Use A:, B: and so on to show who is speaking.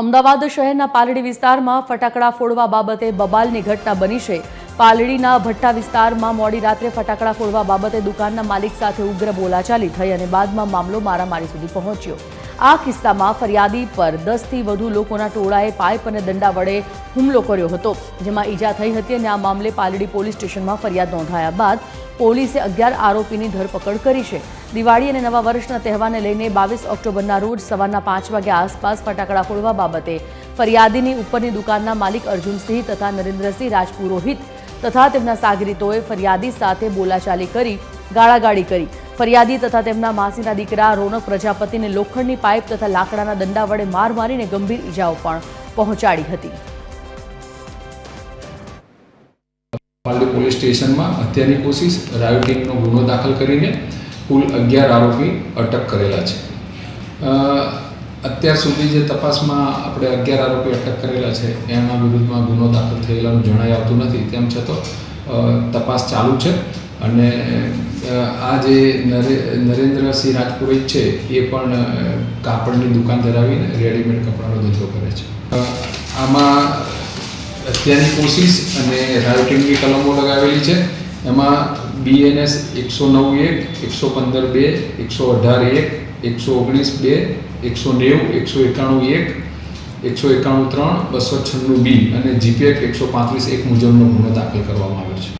A: અમદાવાદ શહેરના પાલડી વિસ્તારમાં ફટાકડા ફોડવા બાબતે બબાલની ઘટના બની છે. પાલડીના ભટ્ટા વિસ્તારમાં મોડી રાત્રે ફટાકડા ફોડવા બાબતે દુકાનના માલિક સાથે ઉગ્ર બોલાચાલી થઈ અને બાદમાં મામલો મારામારી સુધી પહોંચ્યો. આ કિસ્સામાં ફરિયાદી પર દસથી વધુ લોકોના ટોળાએ પાઇપ અને દંડા વડે હુમલો કર્યો હતો, જેમાં ઈજા થઈ હતી અને આ મામલે પાલડી પોલીસ સ્ટેશનમાં ફરિયાદ નોંધાયા બાદ પોલીસે અગિયાર આરોપીની ધરપકડ કરી છે. દિવાળી અને નવા વર્ષના તહેવારને લઈને બાવીસ ઓક્ટોબરના રોજ સવારના પાંચ વાગ્યા આસપાસ ફટાકડા ફોડવા બાબતે ફરિયાદીની ઉપરની દુકાનના માલિક અર્જુનસિંહ તથા નરેન્દ્રસિંહ રાજપુરોહિત તથા તેમના સાગરીતોએ ફરિયાદી સાથે બોલાચાલી કરી, ગાળાગાળી કરી. ફરિયાદી તથા તેમના માસીના દીકરા રોનક પ્રજાપતિને લોખંડની પાઇપ તથા લાકડાના દંડા વડે માર મારીને ગંભીર ઈજાઓ પણ પહોંચાડી હતી.
B: પોલીસ સ્ટેશનમાં હત્યાની કોશિશ, રાયોટિંગનો ગુનો દાખલ કરીને કુલ અગિયાર આરોપી અટક કરેલા છે. અત્યાર સુધી જે તપાસમાં આપણે અગિયાર આરોપી અટક કરેલા છે, એના વિરુદ્ધમાં ગુનો દાખલ થયેલાનું જણાઈ આવતું નથી. તેમ છતાં તપાસ ચાલુ છે અને આ જે નરે, નરેન્દ્રસિંહ રાજપુરોહિત છે, એ પણ કાપડની દુકાન ધરાવીને રેડીમેડ કપડાનો ધંધો કરે છે. આમાં અત્યારની કોશિશ અને રાઇટિંગની કલમો લગાવેલી છે. એમાં બીએનએસ એકસો નવ એક એકસો પંદર બે એકસો અઢાર એક એકસો ઓગણીસ બે એકસો નેવું એકસો એકાણું એક એકસો એકાણું ત્રણ, બસો છન્નું બી અને જીપીએફ એકસો પાંત્રીસ એક મુજબનો ગુનો દાખલ કરવામાં આવ્યો છે.